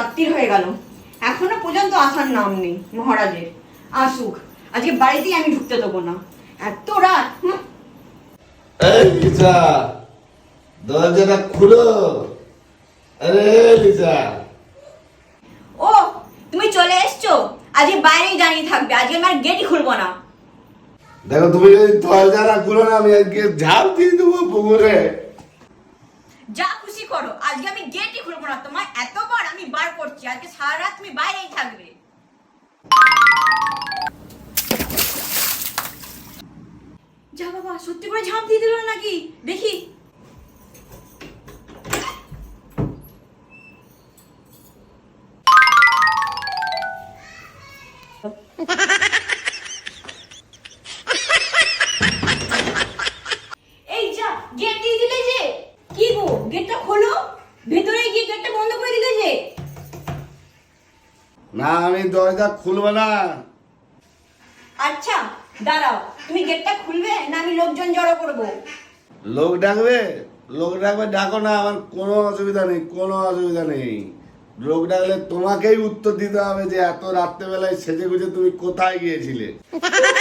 রাত্রি হয়ে গেল। এখনও পর্যন্ত আসার নাম নেই মহারাজের। আসুক আজকে বাড়িতেই আমি ঢুকতে দেবো না। এত রাত এই লিজা দরজাটা খুলো। আরে লিজা। ও তুমি চলে এসছো? আজকে বাইরেই দাঁড়িয়ে থাকবে আজকে আমার গেটই খুলবো না। দেখো তুমি যদি দরজাটা খুলো না আমি আজকে ঝাঁপ দিয়ে দেবো পুকুরে। যা খুশি করো আজকে আমি গেটই খুলবো না তোমার এতবার আমি বার করছি আজকে সারা রাত তুমি বাইরেই থাকবে। যা বাবা, সত্যি করে ঝাঁপ দিয়ে দিল নাকি? দেখি। এই যা গেট দিয়ে দিলে যে। কি গো গেটটা খোলো। ভেতরে গিয়ে গেটটা বন্ধ করে দিলে না আমি দরজা খুলবো না। আচ্ছা দাঁড়াও। তুমি গেটটা খুলবে না আমি লোকজন জড়ো করব? লোক ডাকবে? লোক ডাকবে ডাকো না আমার কোনো অসুবিধা নেই কোনো অসুবিধা নেই। লোক ডাকলে তোমাকেই উত্তর দিতে হবে যে এত রাত্রেবেলায় সেজে গুজে তুমি কোথায় গিয়েছিলে?